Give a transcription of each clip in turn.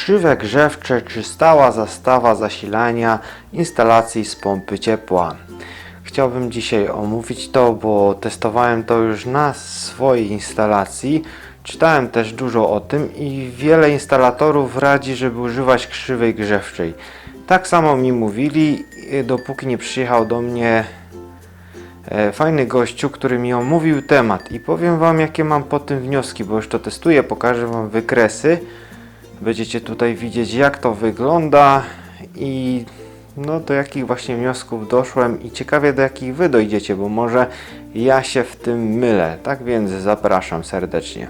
krzywe grzewcze czy stała zastawa zasilania instalacji z pompy ciepła. Chciałbym dzisiaj omówić to, bo testowałem to już na swojej instalacji. Czytałem też dużo o tym i wiele instalatorów radzi, żeby używać krzywej grzewczej. Tak samo mi mówili, y, dopóki nie przyjechał do mnie e, fajny gościu, który mi omówił temat i powiem wam jakie mam po tym wnioski, bo już to testuję, pokażę wam wykresy. Będziecie tutaj widzieć jak to wygląda i no do jakich właśnie wniosków doszłem i ciekawie do jakich wy dojdziecie, bo może ja się w tym mylę. Tak więc zapraszam serdecznie.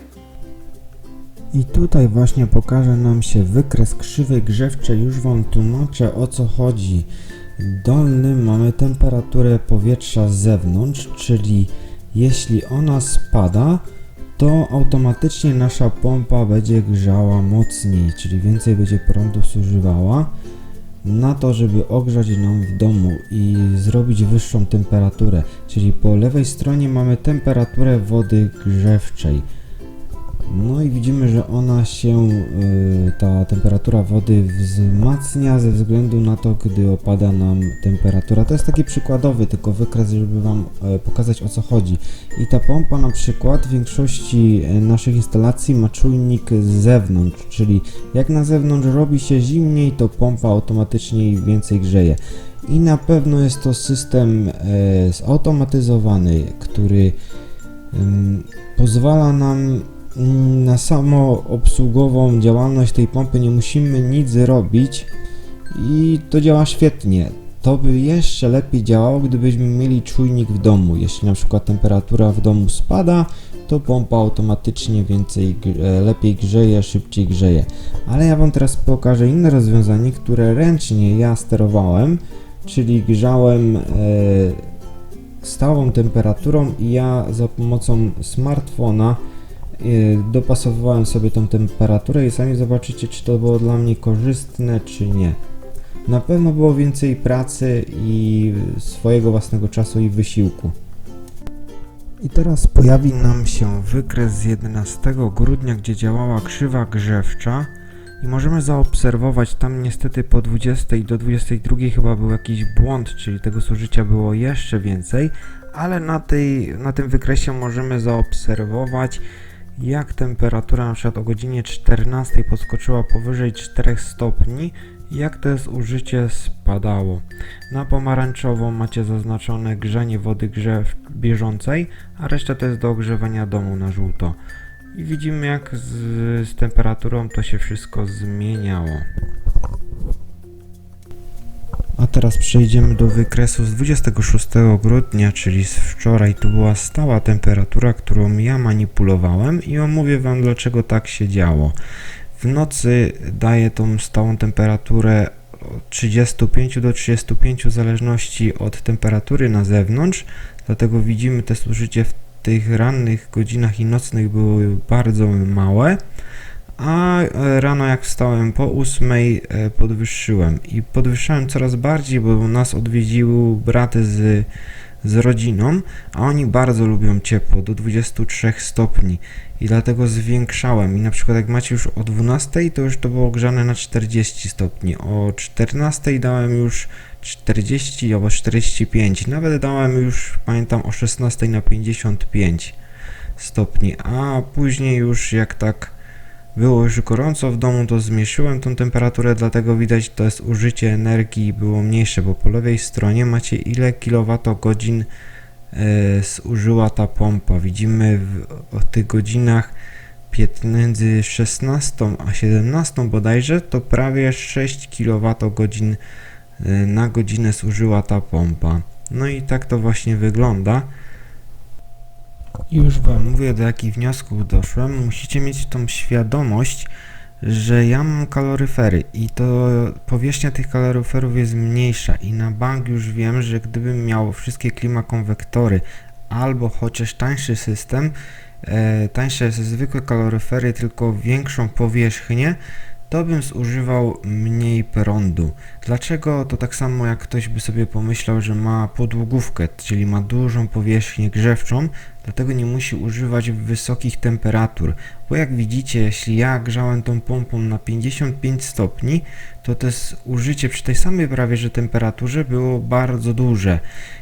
I tutaj właśnie pokaże nam się wykres krzywej grzewczej. Już Wam tłumaczę o co chodzi. Dolnym mamy temperaturę powietrza z zewnątrz, czyli jeśli ona spada, to automatycznie nasza pompa będzie grzała mocniej, czyli więcej będzie prądu zużywała na to, żeby ogrzać nam w domu i zrobić wyższą temperaturę. Czyli po lewej stronie mamy temperaturę wody grzewczej. No i widzimy, że ona się, y, ta temperatura wody wzmacnia ze względu na to, gdy opada nam temperatura. To jest taki przykładowy tylko wykres, żeby Wam e, pokazać o co chodzi. I ta pompa na przykład w większości e, naszych instalacji ma czujnik z zewnątrz, czyli jak na zewnątrz robi się zimniej, to pompa automatycznie więcej grzeje. I na pewno jest to system e, zautomatyzowany, który pozwala nam na samoobsługową działalność tej pompy nie musimy nic robić i to działa świetnie. To by jeszcze lepiej działało, gdybyśmy mieli czujnik w domu. Jeśli na przykład temperatura w domu spada, to pompa automatycznie więcej, e, lepiej grzeje, szybciej grzeje. Ale ja Wam teraz pokażę inne rozwiązanie, które ręcznie ja sterowałem, czyli grzałem e, stałą temperaturą i ja za pomocą smartfona dopasowywałem sobie tą temperaturę i sami zobaczycie, czy to było dla mnie korzystne, czy nie. Na pewno było więcej pracy i swojego własnego czasu i wysiłku. I teraz pojawi nam się wykres z 11 grudnia, gdzie działała krzywa grzewcza i możemy zaobserwować tam niestety po 20 do 22 chyba był jakiś błąd, czyli tego zużycia było jeszcze więcej, ale na, tej, na tym wykresie możemy zaobserwować jak temperatura na przykład o godzinie 14 podskoczyła powyżej 4 stopni jak to zużycie spadało. Na pomarańczowo macie zaznaczone grzanie wody grzew bieżącej, a reszta to jest do ogrzewania domu na żółto. I widzimy jak z, z temperaturą to się wszystko zmieniało. A teraz przejdziemy do wykresu z 26 grudnia, czyli z wczoraj. Tu była stała temperatura, którą ja manipulowałem i omówię Wam dlaczego tak się działo. W nocy daje tą stałą temperaturę od 35 do 35 w zależności od temperatury na zewnątrz, dlatego widzimy te zużycie w tych rannych godzinach i nocnych były bardzo małe, a e, rano jak wstałem po 8 e, podwyższyłem. I podwyższałem coraz bardziej, bo nas odwiedził brat z, z rodziną, a oni bardzo lubią ciepło, do 23 stopni. I dlatego zwiększałem. I na przykład jak macie już o 12 to już to było grzane na 40 stopni, o 14 dałem już 40 albo 45, nawet dałem już pamiętam o 16 na 55 stopni, a później już jak tak było już gorąco w domu, to zmniejszyłem tą temperaturę, dlatego widać to jest użycie energii było mniejsze, bo po lewej stronie macie ile kilowatogodzin e, zużyła ta pompa. Widzimy w, tych godzinach między 16 a 17 bodajże to prawie 6 kWh e, na godzinę zużyła ta pompa. No i tak to właśnie wygląda. Już Wam mówię, do jakich wniosków doszłem. Musicie mieć tą świadomość, że ja mam kaloryfery i to powierzchnia tych kaloryferów jest mniejsza i na bank już wiem, że gdybym miał wszystkie klimakonwektory albo chociaż tańszy system, e, tańsze zwykłe kaloryfery, tylko większą powierzchnię, to bym zużywał mniej prądu. Dlaczego? To tak samo jak ktoś by sobie pomyślał, że ma podłogówkę, czyli ma dużą powierzchnię grzewczą, dlatego nie musi używać wysokich temperatur. Bo jak widzicie, jeśli ja grzałem tą pompą na 55 stopni, to to użycie przy tej samej prawie że temperaturze było bardzo duże.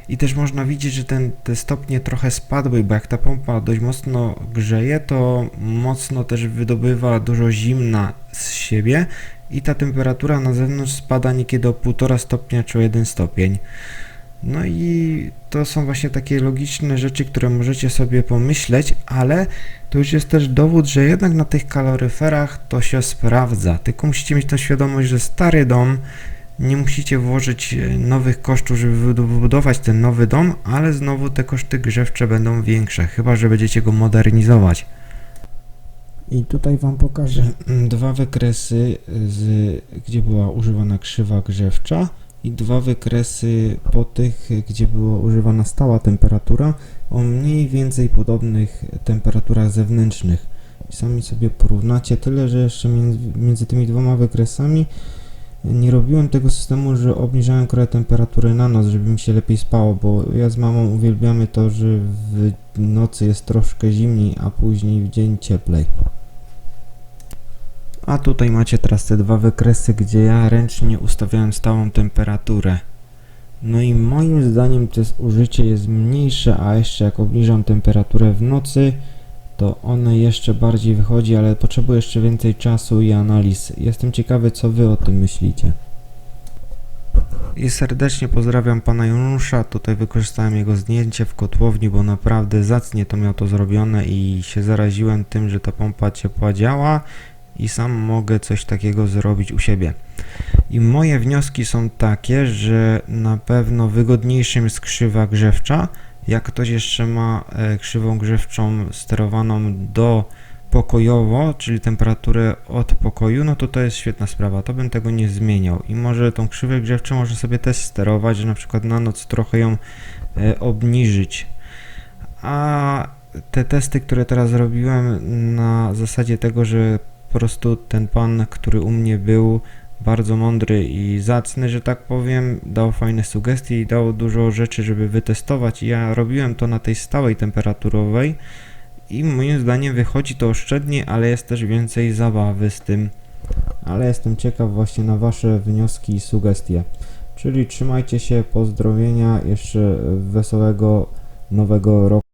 I też można widzieć, że ten, te stopnie trochę spadły, bo jak ta pompa dość mocno grzeje, to mocno też wydobywa dużo zimna z siebie i ta temperatura na zewnątrz spada niekiedy o 1,5 stopnia czy o 1 stopień. No i to są właśnie takie logiczne rzeczy, które możecie sobie pomyśleć, ale to już jest też dowód, że jednak na tych kaloryferach to się sprawdza. Tylko musicie mieć tą świadomość, że stary dom nie musicie włożyć e, nowych kosztów, żeby wybudować ten nowy dom, ale znowu te koszty grzewcze będą większe, chyba że będziecie go modernizować. I tutaj Wam pokażę mm, dwa wykresy, z, gdzie była używana krzywa grzewcza i dwa wykresy po tych, gdzie była używana stała temperatura o mniej więcej podobnych temperaturach zewnętrznych. Sami sobie porównacie, tyle że jeszcze między, między tymi dwoma wykresami nie robiłem tego systemu, że obniżałem kraj temperatury na noc, żeby mi się lepiej spało, bo ja z mamą uwielbiamy to, że w nocy jest troszkę zimniej, a później w dzień cieplej. A tutaj macie teraz te dwa wykresy, gdzie ja ręcznie ustawiałem stałą temperaturę. No i moim zdaniem to jest użycie jest mniejsze, a jeszcze jak obniżam temperaturę w nocy, to one jeszcze bardziej wychodzi, ale potrzebuję jeszcze więcej czasu i analiz. Jestem ciekawy, co wy o tym myślicie. I serdecznie pozdrawiam pana Janusza. Tutaj wykorzystałem jego zdjęcie w kotłowni, bo naprawdę zacnie to miał to zrobione i się zaraziłem tym, że ta pompa ciepła działa i sam mogę coś takiego zrobić u siebie. I moje wnioski są takie, że na pewno wygodniejszym jest krzywa grzewcza. Jak ktoś jeszcze ma e, krzywą grzewczą sterowaną do pokojowo, czyli temperaturę od pokoju, no to to jest świetna sprawa. To bym tego nie zmieniał. I może tą krzywę grzewczą może sobie też sterować, że na przykład na noc trochę ją e, obniżyć. A te testy, które teraz robiłem na zasadzie tego, że po prostu ten pan, który u mnie był, bardzo mądry i zacny, że tak powiem, dał fajne sugestie i dał dużo rzeczy, żeby wytestować. Ja robiłem to na tej stałej temperaturowej i moim zdaniem wychodzi to oszczędnie, ale jest też więcej zabawy z tym. Ale jestem ciekaw właśnie na Wasze wnioski i sugestie. Czyli trzymajcie się, pozdrowienia, jeszcze wesołego nowego roku.